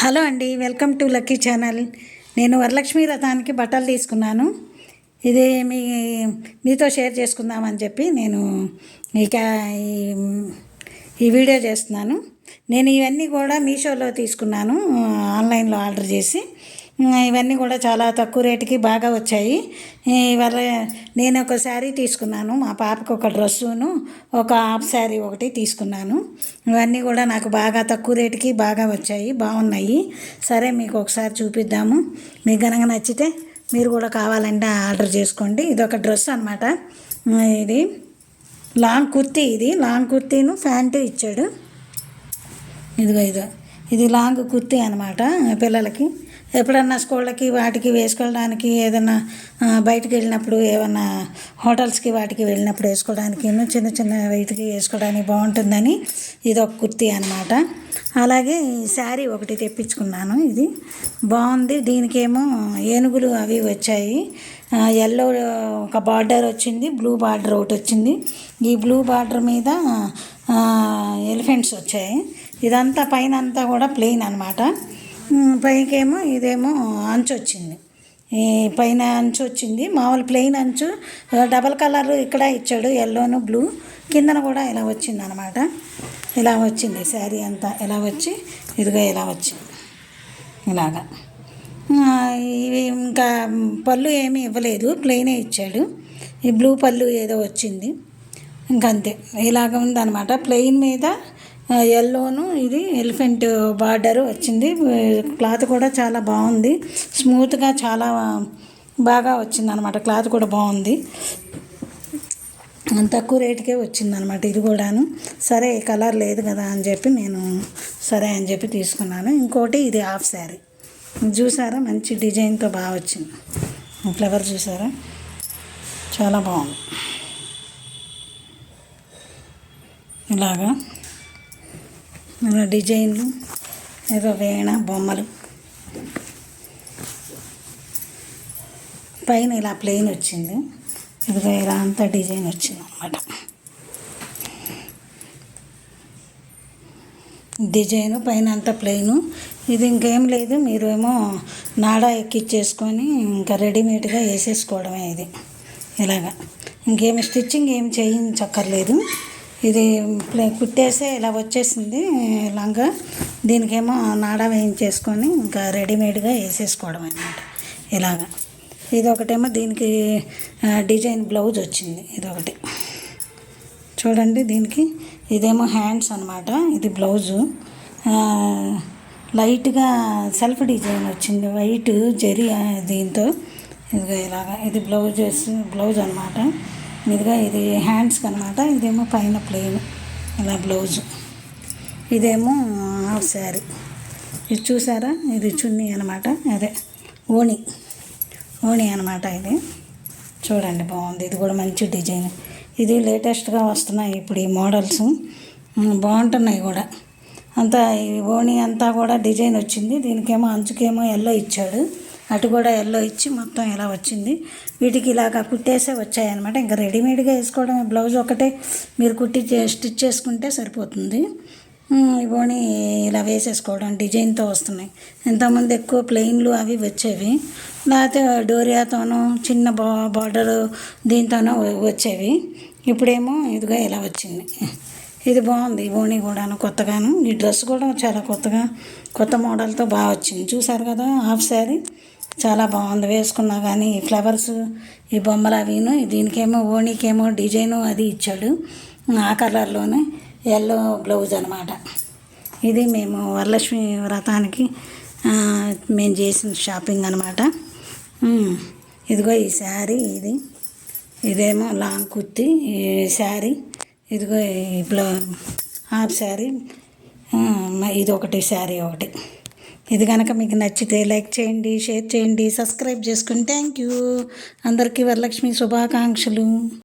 Hello అండి welcome to lucky channel. నేను వరలక్ష్మి రథానికి బట్టలు తీసుకున్నాను. ఇది మీ మీతో షేర్ చేసుకుందామని చెప్పి నేను ఇక ఈ- ఈ వీడియో చేస్తున్నాను. నేను ఇవన్నీ కూడా మీషోలో తీసుకున్నాను ఆన్లైన్లో ఆర్డర్ చేసి. ఇవన్నీ కూడా చాలా తక్కువ రేటుకి బాగా వచ్చాయి. ఇవాళ నేను ఒక శారీ తీసుకున్నాను. మా పాపకు ఒక డ్రెస్సును ఒక హాఫ్ శారీ ఒకటి తీసుకున్నాను. ఇవన్నీ కూడా నాకు బాగా తక్కువ రేటుకి బాగా వచ్చాయి బాగున్నాయి. సరే మీకు ఒకసారి చూపిద్దాము. మీకు కనుక నచ్చితే మీరు కూడా కావాలంటే ఆర్డర్ చేసుకోండి. ఇది ఒక డ్రెస్ అనమాట ఇది లాంగ్ కుర్తీ ఇది. లాంగ్ కుర్తీను ప్యాంటు ఇచ్చాడు. ఇదిగో ఇదో ఇది లాంగ్ కుర్తీ అనమాట పిల్లలకి. ఎప్పుడన్నా స్కూళ్ళకి వాటికి వేసుకోవడానికి ఏదైనా ఆ, బయటికి వెళ్ళినప్పుడు ఏమన్నా హోటల్స్కి వాటికి వెళ్ళినప్పుడు వేసుకోవడానికి చిన్న చిన్న వీటికి వేసుకోవడానికి బాగుంటుందని ఇది ఒక కుర్తీ అనమాట అలాగే ఈ శారీ ఒకటి తెప్పించుకున్నాను ఇది. బాగుంది. దీనికేమో ఏనుగులు అవి వచ్చాయి. ఎల్లో ఒక బార్డర్ వచ్చింది బ్లూ బార్డర్ ఒకటి వచ్చింది. ఈ బ్లూ బార్డర్ మీద ఎలిఫెంట్స్ వచ్చాయి. ఇదంతా పైన అంతా కూడా ప్లెయిన్ అనమాట పైకేమో ఇదేమో అంచు వచ్చింది ఈ పైన అంచు వచ్చింది మామూలు ప్లెయిన్ అంచు డబల్ కలర్ ఇక్కడ ఇచ్చాడు ఎల్లోను బ్లూ కిందన కూడా ఇలా వచ్చింది అనమాట ఇలా వచ్చింది శారీ అంతా ఇలా వచ్చి ఇదిగో ఇలా వచ్చింది. ఇలాగా. ఇవి ఇంకా పళ్ళు ఏమీ ఇవ్వలేదు ప్లెయినే ఇచ్చాడు. ఈ బ్లూ పళ్ళు ఏదో వచ్చింది. ఇంకంతే. ఇలాగ ఉందన్నమాట ప్లెయిన్ మీద ఎల్లోను ఇది ఎలిఫెంట్ బార్డర్ వచ్చింది. క్లాత్ కూడా చాలా బాగుంది. స్మూత్గా చాలా బాగా వచ్చింది అనమాట క్లాత్ కూడా బాగుంది. తక్కువ రేటుకే వచ్చిందనమాట ఇది కూడాను. సరే కలర్ లేదు కదా అని చెప్పి నేను సరే అని చెప్పి తీసుకున్నాను. ఇంకోటి ఇది హాఫ్ శారీ చూసారా? మంచి డిజైన్తో బాగా వచ్చింది. ఫ్లవర్ చూసారా? చాలా బాగుంది. ఇలాగా. ఇలా డిజైన్లు ఏదో వేణ బొమ్మలు. పైన ఇలా ప్లెయిన్ వచ్చింది. ఇదిగో ఇలా అంతా డిజైన్ వచ్చింది అనమాట డిజైన్ పైన అంతా ప్లెయిన్. ఇది ఇంకేం లేదు మీరు ఏమో నాడా ఎక్కిచ్చేసుకొని ఇంకా రెడీమేడ్గా వేసేసుకోవడమే ఇది. ఇలాగా. ఇంకేమి స్టిచ్చింగ్ ఏం చేయించక్కర్లేదు. ఇది కుట్టేసే ఇలా వచ్చేసింది లంగా. దీనికేమో నాడా వేయించేసుకొని ఇంకా రెడీమేడ్గా వేసేసుకోవడం అనమాట ఇలాగా. ఇది ఒకటేమో దీనికి డిజైన్ బ్లౌజ్ వచ్చింది. ఇది ఒకటి చూడండి దీనికి. ఇదేమో హ్యాండ్స్ అనమాట ఇది బ్లౌజు. లైట్గా సెల్ఫ్ డిజైన్ వచ్చింది. వైట్ జరి దీంతో. ఇదిగో ఇలాగా. ఇది బ్లౌజ్ బ్లౌజ్ అనమాట ఇదిగా ఇది హ్యాండ్స్కి అనమాట ఇదేమో పైన ప్లెయిన్ ఇలా బ్లౌజు. ఇదేమో హాఫ్ శారీ. ఇది చూసారా? ఇది చున్నీ అనమాట అదే ఓణి. ఓణి అనమాట ఇది. చూడండి బాగుంది. ఇది కూడా మంచి డిజైన్. ఇది లేటెస్ట్గా వస్తున్నాయి ఇప్పుడు ఈ మోడల్స్. బాగుంటున్నాయి కూడా. అంతా ఈ ఓణి అంతా కూడా డిజైన్ వచ్చింది. దీనికేమో అంచుకేమో ఎల్లో ఇచ్చాడు. అటు కూడా ఎల్లో ఇచ్చి మొత్తం ఇలా వచ్చింది. వీటికి ఇలాగ కుట్టేసే వచ్చాయన్నమాట. ఇంకా రెడీమేడ్గా వేసుకోవడం బ్లౌజ్ ఒకటే మీరు కుట్టి స్టిచ్ చేసుకుంటే సరిపోతుంది. ఉమ్, ఇవోని ఇలా వేసేసుకోవడం డిజైన్తో వస్తున్నాయి. ఇంతకుముందు ఎక్కువ ప్లెయిన్లు అవి వచ్చేవి. లేకపోతే డోరియాతోనూ చిన్న బా బార్డర్ దీంతోనూ వచ్చేవి. ఇప్పుడేమో ఇదిగా ఇలా వచ్చింది. ఇది బాగుంది ఓణి కూడాను కొత్తగాను. ఈ డ్రెస్ కూడా చాలా కొత్తగా కొత్త మోడల్తో బాగా వచ్చింది. చూసారు కదా హాఫ్ శారీ. చాలా బాగుంది. వేసుకున్నా కానీ ఈ ఫ్లవర్స్ ఈ బొమ్మలు అవిను. దీనికేమో ఓనీకేమో డిజైను అది ఇచ్చాడు. ఆ కలర్లోనే ఎల్లో బ్లౌజ్ అనమాట ఇది మేము వరలక్ష్మి వ్రతానికి మేము చేసిన షాపింగ్ అనమాట ఇదిగో ఈ శారీ ఇది. ఇదేమో లాంగ్ కుర్తి ఈ శారీ. ఇదిగో ఈ బ్లౌ హాఫ్ శారీ. ఇది ఒకటి శారీ ఒకటి. ఇది కనుక మీకు నచ్చితే లైక్ చేయండి షేర్ చేయండి సబ్స్క్రైబ్ చేసుకుని థ్యాంక్ యూ అందరికీ వరలక్ష్మి శుభాకాంక్షలు.